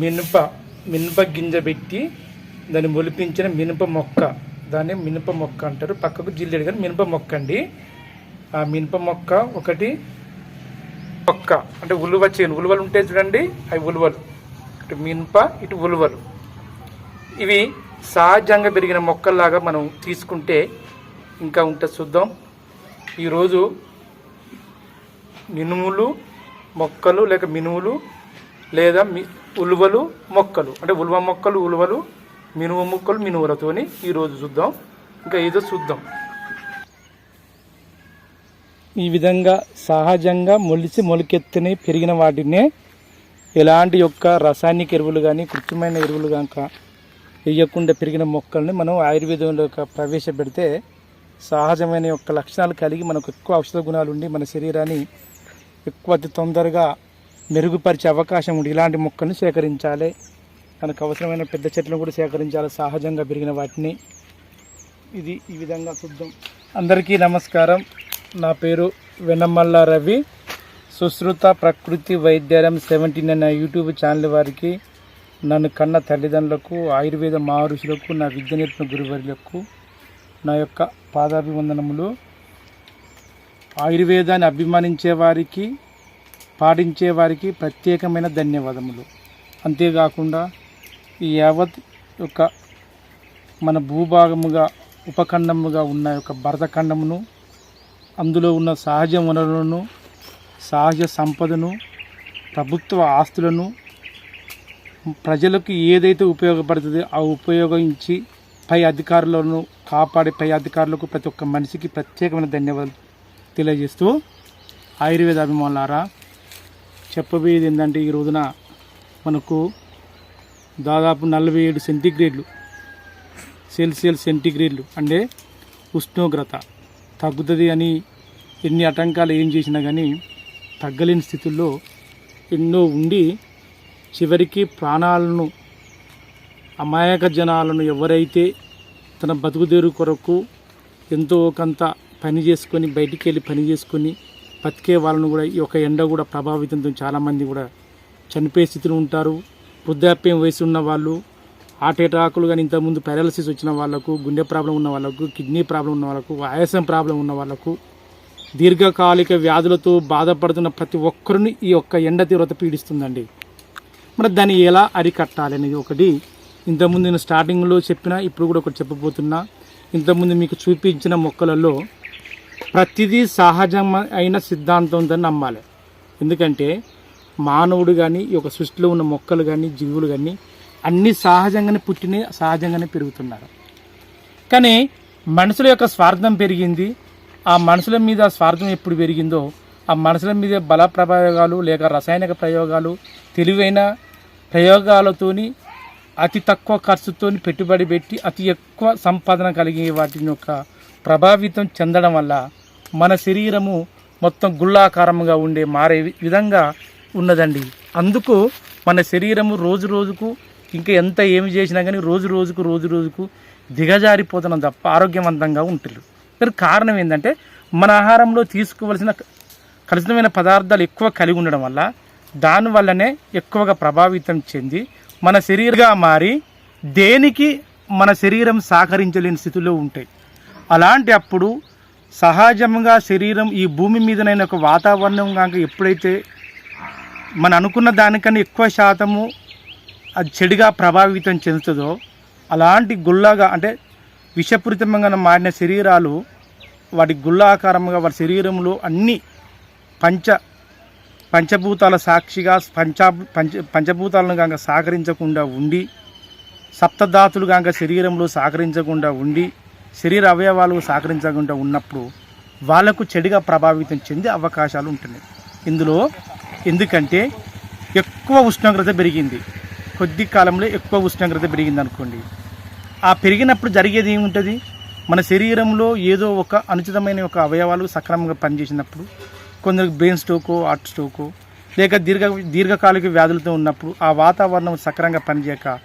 మినప మినప గింజ పెట్టి దాన్ని మొలిపించిన మినప మొక్క. దాన్ని మినప మొక్క అంటారు. పక్కకు జిల్లేడు కానీ మినప మొక్క అండి. ఆ మినప మొక్క ఒకటి మొక్క. అంటే ఉలువ చేను. ఉలువలు ఉంటాయి చూడండి అవి ఉలువలు. ఇటు మినప ఇటు ఉలువలు. ఇవి సహజంగా పెరిగిన మొక్కల్లాగా మనం తీసుకుంటే ఇంకా ఉంటుంది చూద్దాం. ఈరోజు మినుములు మొక్కలు లేక మినుములు లేదా మీ ఉలువలు మొక్కలు. అంటే ఉలువ మొక్కలు ఉలువలు మినుము మొక్కలు మినుములతోని ఈరోజు చూద్దాం. ఇంకా ఏదో చూద్దాం. ఈ విధంగా సహజంగా మొలిచి మొలికెత్తిని పెరిగిన వాటినే ఎలాంటి యొక్క రసాయనిక ఎరువులు కానీ కృత్రిమైన ఎరువులు కనుక వేయకుండా పెరిగిన మొక్కల్ని మనం ఆయుర్వేదంలో ప్రవేశపెడితే సహజమైన యొక్క లక్షణాలు కలిగి మనకు ఎక్కువ ఔషధ గుణాలు ఉండి మన శరీరాన్ని ఎక్కువ అతి తొందరగా మెరుగుపరిచే అవకాశం ఉంది ఇలాంటి మొక్కను సేకరించాలి. మనకు అవసరమైన పెద్ద చెట్లను కూడా సేకరించాలి. సహజంగా పెరిగిన వాటిని. ఇది ఈ విధంగా చూద్దాం. అందరికీ నమస్కారం. నా పేరు వెనమల్ల రవి. సుశ్రుత ప్రకృతి వైద్యాలయం సెవెంటీన్ అనే యూట్యూబ్ ఛానల్ వారికి నన్ను కన్న తల్లిదండ్రులకు ఆయుర్వేద మహర్షులకు నా విద్య నేర్పిన గురువర్యులకు నా యొక్క పాదాభివందనములు. ఆయుర్వేదాన్ని అభిమానించే వారికి పాటించే వారికి ప్రత్యేకమైన ధన్యవాదములు. అంతేకాకుండా ఈ యావత్ యొక్క మన భూభాగముగా ఉపఖండముగా ఉన్న యొక్క భరతఖండమును అందులో ఉన్న సహజ వనరులను సహజ సంపదను ప్రభుత్వ ఆస్తులను ప్రజలకు ఏదైతే ఉపయోగపడుతుందో ఆ ఉపయోగించి పై అధికారులను కాపాడే పై అధికారులకు ప్రతి ఒక్క మనిషికి ప్రత్యేకమైన ధన్యవాదాలు తెలియజేస్తూ ఆయుర్వేద అభిమానులారా చెప్పబోయేది ఏంటంటే ఈ రోజున మనకు దాదాపు నలభై ఏడు సెంటీగ్రేడ్లు సెల్సియస్ సెంటీగ్రేడ్లు అంటే ఉష్ణోగ్రత తగ్గుతుంది అని ఎన్ని ఆటంకాలు ఏం చేసినా కానీ తగ్గలేని స్థితుల్లో ఎన్నో ఉండి చివరికి ప్రాణాలను అమాయక జనాలను ఎవరైతే తన బతుకుదేరు కొరకు ఎంతో కొంత పని చేసుకొని బయటికి వెళ్ళి పని చేసుకొని బతికే వాళ్ళను కూడా ఈ యొక్క ఎండ కూడా ప్రభావితంతో చాలామంది కూడా చనిపోయే స్థితిలో ఉంటారు. వృద్ధాప్యం వయసు ఉన్న వాళ్ళు హార్ట్ అటాకులు కానీ ఇంతకుముందు పారాలసిస్ వచ్చిన వాళ్ళకు గుండె ప్రాబ్లం ఉన్న వాళ్ళకు కిడ్నీ ప్రాబ్లం ఉన్న వాళ్ళకు ఆయాసం ప్రాబ్లం ఉన్న వాళ్ళకు దీర్ఘకాలిక వ్యాధులతో బాధపడుతున్న ప్రతి ఒక్కరిని ఈ యొక్క ఎండ తీవ్రత పీడిస్తుందండి. మరి దాన్ని ఎలా అరికట్టాలి అనేది ఒకటి ఇంతకుముందు నేను స్టార్టింగ్లో చెప్పిన ఇప్పుడు కూడా ఒకటి చెప్పబోతున్నా. ఇంతకుముందు మీకు చూపించిన మొక్కలలో ప్రతిదీ సహజం అయిన సిద్ధాంతంతో నమ్మాలి. ఎందుకంటే మానవుడు కానీ ఈ యొక్క సృష్టిలో ఉన్న మొక్కలు కానీ జీవులు కానీ అన్నీ సహజంగానే పుట్టిన సహజంగానే పెరుగుతున్నారు. కానీ మనుషుల యొక్క స్వార్థం పెరిగింది. ఆ మనుషుల మీద స్వార్థం ఎప్పుడు పెరిగిందో ఆ మనుషుల మీద బల ప్రయోగాలు లేక రసాయనిక ప్రయోగాలు తెలివైన ప్రయోగాలతోని అతి తక్కువ ఖర్చుతోని పెట్టుబడి పెట్టి అతి ఎక్కువ సంపాదన కలిగే వాటిని యొక్క ప్రభావితం చెందడం వల్ల మన శరీరము మొత్తం గుళ్ళాకారంగా ఉండే మారే విధంగా ఉన్నదండి. అందుకు మన శరీరము రోజు రోజుకు ఇంకా ఎంత ఏమి చేసినా కానీ రోజు రోజుకు రోజు రోజుకు దిగజారిపోతున్నాం తప్ప ఆరోగ్యవంతంగా ఉంటుంది మరి కారణం ఏంటంటే మన ఆహారంలో తీసుకోవలసిన కలుషితమైన పదార్థాలు ఎక్కువ కలిగి ఉండడం వల్ల దానివల్లనే ఎక్కువగా ప్రభావితం చెంది మన శరీరంగా మారి దేనికి మన శరీరం సహకరించలేని స్థితిలో ఉంటాయి. అలాంటి అప్పుడు సహజంగా శరీరం ఈ భూమి మీదనైన ఒక వాతావరణం కనుక ఎప్పుడైతే మనం అనుకున్న దానికన్నా ఎక్కువ శాతము అది చెడుగా ప్రభావితం చెందుతుందో అలాంటి గుల్లాగా అంటే విషపూరితంగా మారిన శరీరాలు వాటి గుల్లాకారంగా వారి శరీరంలో అన్ని పంచ పంచభూతాల సాక్షిగా పంచా పంచ పంచభూతాలను కనుక సహకరించకుండా ఉండి సప్తధాతులు కనుక శరీరంలో సహకరించకుండా ఉండి శరీర అవయవాలు సహకరించకుండా ఉన్నప్పుడు వాళ్ళకు చెడుగా ప్రభావితం చెందే అవకాశాలు ఉంటున్నాయి. ఇందులో ఎందుకంటే ఎక్కువ ఉష్ణోగ్రత పెరిగింది. కొద్ది కాలంలో ఎక్కువ ఉష్ణోగ్రత పెరిగింది అనుకోండి. ఆ పెరిగినప్పుడు జరిగేది ఏముంటుంది? మన శరీరంలో ఏదో ఒక అనుచితమైన ఒక అవయవాలు సక్రమంగా పనిచేసినప్పుడు కొందరికి బ్రెయిన్ స్ట్రోకో హార్ట్ స్ట్రోకో లేక దీర్ఘ దీర్ఘకాలిక వ్యాధులతో ఉన్నప్పుడు ఆ వాతావరణం సక్రమంగా పనిచేయక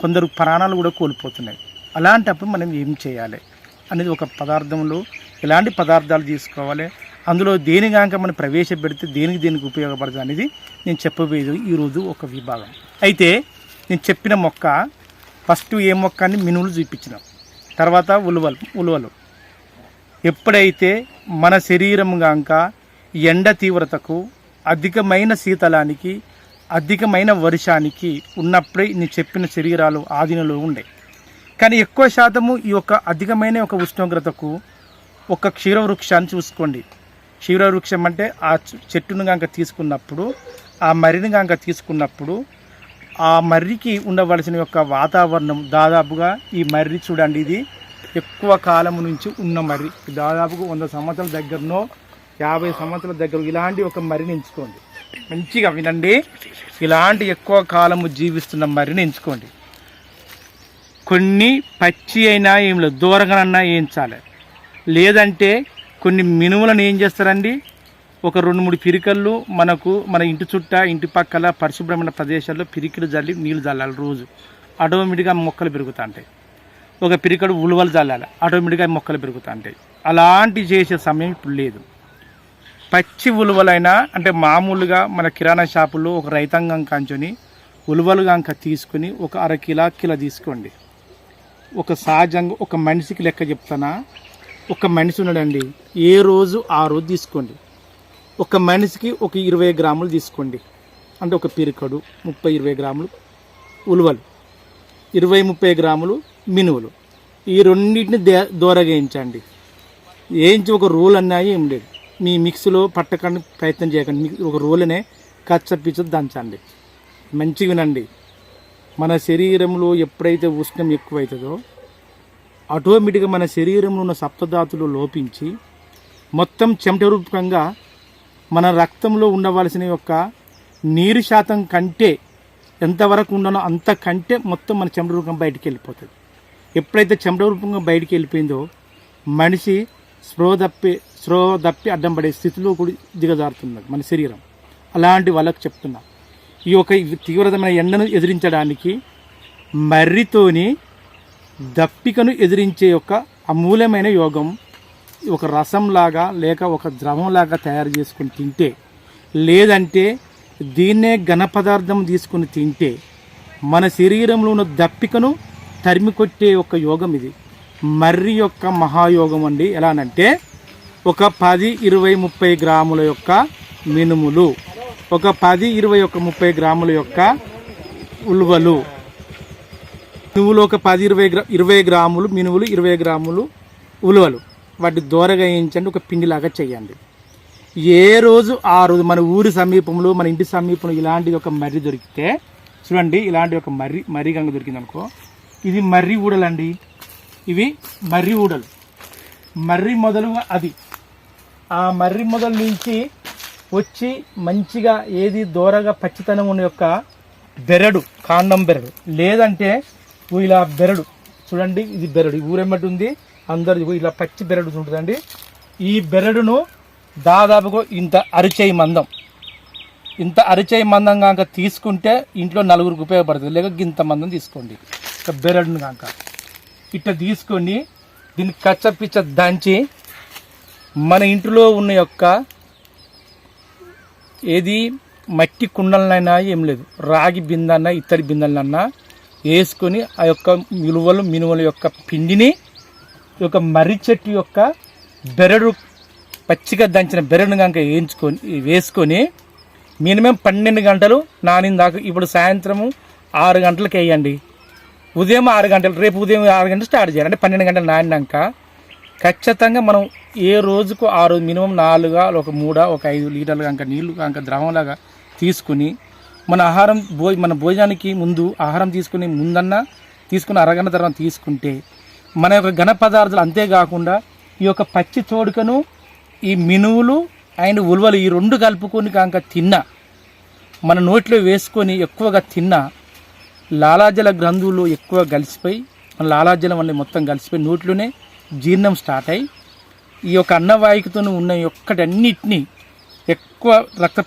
కొందరు ప్రాణాలు కూడా కోల్పోతున్నాయి. అలాంటప్పుడు మనం ఏం చేయాలి అనేది ఒక పదార్థంలో ఎలాంటి పదార్థాలు తీసుకోవాలి? అందులో దేనిగాక మనం ప్రవేశపెడితే దేనికి దేనికి ఉపయోగపడుతుంది అనేది నేను చెప్పబోయేది ఈరోజు ఒక విభాగం. అయితే నేను చెప్పిన మొక్క ఫస్ట్ ఏ మొక్క అని మినువులు చూపించినాం. తర్వాత ఉలువలు ఉలువలు. ఎప్పుడైతే మన శరీరం గాక ఎండ తీవ్రతకు అధికమైన శీతలానికి అధికమైన వర్షానికి ఉన్నప్పుడే నేను చెప్పిన శరీరాలు ఆధీనంలో ఉండే. కానీ ఎక్కువ శాతము ఈ యొక్క అధికమైన ఒక ఉష్ణోగ్రతకు ఒక క్షీరవృక్షాన్ని చూసుకోండి. క్షీరవృక్షం అంటే ఆ చె- చెట్టును కనుక తీసుకున్నప్పుడు ఆ మర్రిని కనుక తీసుకున్నప్పుడు ఆ మర్రికి ఉండవలసిన యొక్క వాతావరణం దాదాపుగా ఈ మర్రి చూడండి ఇది ఎక్కువ కాలం నుంచి ఉన్న మర్రి. దాదాపుగా వంద సంవత్సరాల దగ్గరనో యాభై సంవత్సరాల దగ్గర ఇలాంటి ఒక మర్రిని ఎంచుకోండి. మంచిగా వినండి. ఇలాంటి ఎక్కువ కాలము జీవిస్తున్న మర్రిని ఎంచుకోండి. కొన్ని పచ్చి అయినా ఏమి లేదు దూరంగానన్నా వేయించాలి లేదంటే కొన్ని మినుములను ఏం చేస్తారండి? ఒక రెండు మూడు పిరికలు మనకు మన ఇంటి చుట్ట ఇంటి పక్కల పరిశుభ్రమైన ప్రదేశాల్లో పిరికిలు జల్లి నీళ్ళు చల్లాలి రోజు. ఆటోమేటిక్గా మొక్కలు పెరుగుతూ ఉంటాయి ఒక పిరికడు ఉలువలు చల్లాలి ఆటోమేటిక్గా మొక్కలు పెరుగుతూ ఉంటాయి అలాంటి చేసే సమయం ఇప్పుడు లేదు. పచ్చి ఉలువలైనా అంటే మామూలుగా మన కిరాణా షాపుల్లో ఒక రైతాంగం కాంచుని ఉలువలుగా ఇంకా తీసుకుని ఒక అర కిలో కిలో తీసుకోండి. ఒక సహజంగా ఒక మనిషికి లెక్క చెప్తానా? ఒక మనిషి ఉన్నాడండి. ఏ రోజు ఆ రోజు తీసుకోండి. ఒక మనిషికి ఒక ఇరవై గ్రాములు తీసుకోండి. అంటే ఒక పిరికడు ముప్పై ఇరవై గ్రాములు ఉలువలు ఇరవై ముప్పై గ్రాములు మినువులు. ఈ రెండింటిని దే దూరగేయించండి వేయించి ఒక రూల్ అన్నాయి ఏం లేదు. మీ మిక్సీలో పట్టకండి ప్రయత్నం చేయకండి. మీ- ఒక రూల్నే కచ్చ పిచ్చ దంచండి. మంచిగా వినండి మన శరీరంలో ఎప్పుడైతే ఉష్ణం ఎక్కువైతుందో ఆటోమేటిక్గా మన శరీరంలో ఉన్న సప్తధాతులు లోపించి మొత్తం చెమట రూపకంగా మన రక్తంలో ఉండవలసిన యొక్క నీరు శాతం కంటే ఎంతవరకు ఉండనో అంతకంటే మొత్తం మన చెమట రూపం బయటికి వెళ్ళిపోతుంది. ఎప్పుడైతే చెమట రూపంగా బయటికి వెళ్ళిపోయిందో మనిషి స్పృహ తప్పి స్రో తప్పి అడ్డం పడే స్థితిలో కూడా దిగజారుతున్నది మన శరీరం. అలాంటి వాళ్ళకు చెప్తున్నా. ఈ యొక్క తీవ్రతమైన ఎండను ఎదిరించడానికి మర్రితోని దప్పికను ఎదిరించే యొక్క అమూల్యమైన యోగం ఒక రసంలాగా లేక ఒక ద్రవంలాగా తయారు చేసుకుని తింటే లేదంటే దీన్నే ఘన పదార్థం తీసుకుని తింటే మన శరీరంలో ఉన్న దప్పికను తరిమి కొట్టే ఒక యోగం ఇది. మర్రి యొక్క మహాయోగం అండి. ఎలానంటే ఒక పది ఇరవై ముప్పై గ్రాముల యొక్క మినుములు ఒక పది ఇరవై ఒక ముప్పై గ్రాముల యొక్క ఉలువలు. నువ్వులు ఒక పది ఇరవై గ్రా ఇరవై గ్రాములు మినువులు ఇరవై గ్రాములు ఉలువలు. వాటి దోరగా వేయించండి ఒక పిండిలాగా చేయండి. ఏ రోజు ఆ రోజు మన ఊరి సమీపంలో మన ఇంటి సమీపంలో ఇలాంటి ఒక మర్రి దొరికితే చూడండి ఇలాంటి ఒక మర్రి మర్రి గంగ దొరికింది అనుకో ఇది మర్రి ఊడలండి. ఇవి మర్రి ఊడలు. మర్రి మొదలు అది. ఆ మర్రి మొదలు నుంచి వచ్చి మంచిగా ఏది దూరగా పచ్చితనం ఉన్న యొక్క బెరడు కాండం బెరడు. లేదంటే ఇలా బెరడు. చూడండి ఇది బెరడు. ఊరెమ్మటి ఉంది. అందరు ఇలా పచ్చి బెరడు ఉంటుందండి. ఈ బెరడును దాదాపుగా ఇంత అరిచేయి మందం. ఇంత అరిచేయి మందం కనుక తీసుకుంటే ఇంట్లో నలుగురికి ఉపయోగపడుతుంది. లేక ఇంత మందం తీసుకోండి. ఇక బెరడును కాక ఇట్లా తీసుకొని దీన్ని కచ్చపిచ్చ దంచి మన ఇంటిలో ఉన్న యొక్క ఏది మట్టి కుండలనైనా ఏం లేదు. రాగి బిందన్నా ఇత్తడి బిందెలన్నా వేసుకొని ఆ యొక్క మిలువలు మినువల యొక్క పిండిని యొక్క మర్రి చెట్టు యొక్క బెరడు పచ్చిగా దంచిన బెరడును కనుక వేయించుకొని వేసుకొని మినిమం పన్నెండు గంటలు నానిన దాకా ఇప్పుడు సాయంత్రము ఆరు గంటలకు వేయండి. ఉదయం ఆరు గంటలు రేపు ఉదయం ఆరు గంటలు స్టార్ట్ చేయాలి. అంటే పన్నెండు గంటలు నానినాక ఖచ్చితంగా మనం ఏ రోజుకు ఆ రోజు మినిమం నాలుగా ఒక మూడా ఒక ఐదు లీటర్లు కనుక నీళ్ళు కనుక ద్రవంలాగా తీసుకుని మన ఆహారం భో మన భోజనానికి ముందు ఆహారం తీసుకుని ముందన్న తీసుకుని అరగంట తర్వాత తీసుకుంటే మన యొక్క ఘన పదార్థాలు అంతేకాకుండా ఈ యొక్క పచ్చి తోడుకను ఈ మినువులు అండ్ ఉలువలు ఈ రెండు కలుపుకొని కనుక తిన్నా మన నోట్లో వేసుకొని ఎక్కువగా తిన్నా లాలాజల గ్రంథువులు ఎక్కువ కలిసిపోయి మన లాలాజలం వల్ల మొత్తం కలిసిపోయి నోట్లోనే జీర్ణం స్టార్ట్ అయ్యి ఈ యొక్క అన్నవాహికతో ఉన్న ఒక్కటన్నిటినీ ఎక్కువ రక్త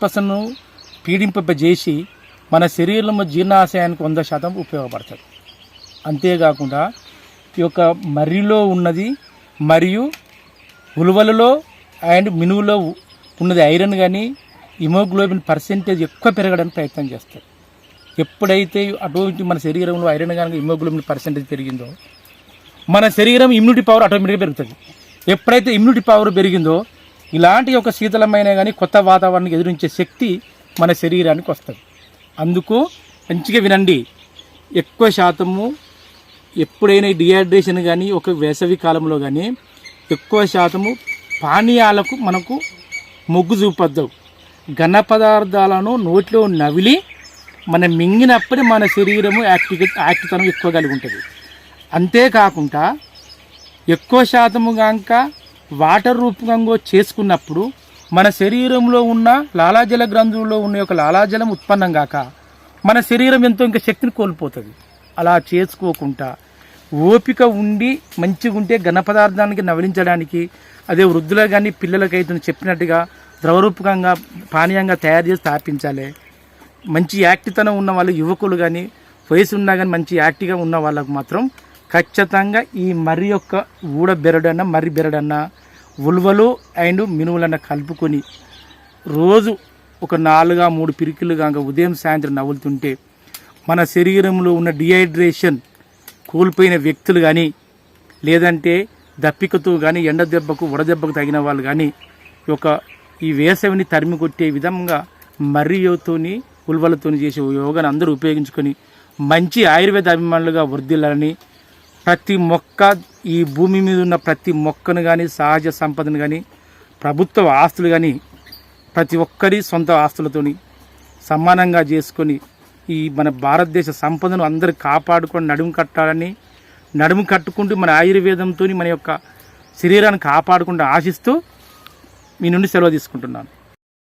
పీడింపజేసి మన శరీరంలో జీర్ణాశయానికి వంద శాతం ఉపయోగపడుతుంది అంతేకాకుండా ఈ యొక్క మర్రిలో ఉన్నది మరియు ఉలువలలో అండ్ మినువులో ఉన్నది ఐరన్ కానీ హిమోగ్లోబిన్ పర్సెంటేజ్ ఎక్కువ పెరగడానికి ప్రయత్నం చేస్తాయి. ఎప్పుడైతే అటువంటి మన శరీరంలో ఐరన్ కానీ హిమోగ్లోబిన్ పర్సెంటేజ్ పెరిగిందో మన శరీరం ఇమ్యూనిటీ పవర్ ఆటోమేటిక్గా పెరుగుతుంది. ఎప్పుడైతే ఇమ్యూనిటీ పవర్ పెరిగిందో ఇలాంటి ఒక శీతలమైన కానీ కొత్త వాతావరణానికి ఎదురించే శక్తి మన శరీరానికి వస్తుంది. అందుకు మంచిగా వినండి. ఎక్కువ శాతము ఎప్పుడైనా డిహైడ్రేషన్ కానీ ఒక వేసవి కాలంలో కానీ ఎక్కువ శాతము పానీయాలకు మనకు మొగ్గు చూపద్దు. ఘన పదార్థాలను నోట్లో నవిలి మనం మింగినప్పుడే మన శరీరము యాక్టివ్ యాక్టివ్తనం ఎక్కువ కలిగి ఉంటుంది. అంతేకాకుండా ఎక్కువ శాతము కనుక వాటర్ రూపకంగా చేసుకున్నప్పుడు మన శరీరంలో ఉన్న లాలాజల గ్రంథుల్లో ఉన్న యొక్క లాలాజలం ఉత్పన్నం కాక మన శరీరం ఎంతో ఇంకా శక్తిని కోల్పోతుంది. అలా చేసుకోకుండా ఓపిక ఉండి మంచిగా ఉంటే ఘన పదార్థానికి నవలించడానికి అదే వృద్ధులకు కానీ పిల్లలకైతే చెప్పినట్టుగా ద్రవరూపకంగా పానీయంగా తయారు చేసి స్థాపించాలి మంచి యాక్టితనం ఉన్న వాళ్ళు యువకులు కానీ వయసు ఉన్నా కానీ మంచి యాక్టివ్గా ఉన్న వాళ్ళకు మాత్రం ఖచ్చితంగా ఈ మర్రి యొక్క ఊడ బెరడన్న మర్రి బెరడన్న ఉల్వలు అండ్ మినువులన్న కలుపుకొని రోజు ఒక నాలుగా మూడు పిరికిలు కాక ఉదయం సాయంత్రం నవ్వులుతుంటే మన శరీరంలో ఉన్న డిహైడ్రేషన్ కోల్పోయిన వ్యక్తులు కానీ లేదంటే దప్పికతో కానీ ఎండ దెబ్బకు వడదెబ్బకు తగిన వాళ్ళు కానీ ఒక ఈ వేసవిని తరిమి కొట్టే విధంగా మర్రియోతోని ఉల్వలతోని చేసే యోగాను అందరూ ఉపయోగించుకొని మంచి ఆయుర్వేద అభిమానులుగా వృద్ధిల్లాలని ప్రతి మొక్క ఈ భూమి మీద ఉన్న ప్రతి మొక్కను కానీ సహజ సంపదను కానీ ప్రభుత్వ ఆస్తులు కానీ ప్రతి ఒక్కరి సొంత ఆస్తులతోని సమానంగా చేసుకొని ఈ మన భారతదేశ సంపదను అందరు కాపాడుకొని నడుము కట్టాలని నడుము కట్టుకుంటూ మన ఆయుర్వేదంతో మన యొక్క శరీరాన్ని కాపాడుకుంటూ ఆశిస్తూ మీ నుండి సెలవు తీసుకుంటున్నాను.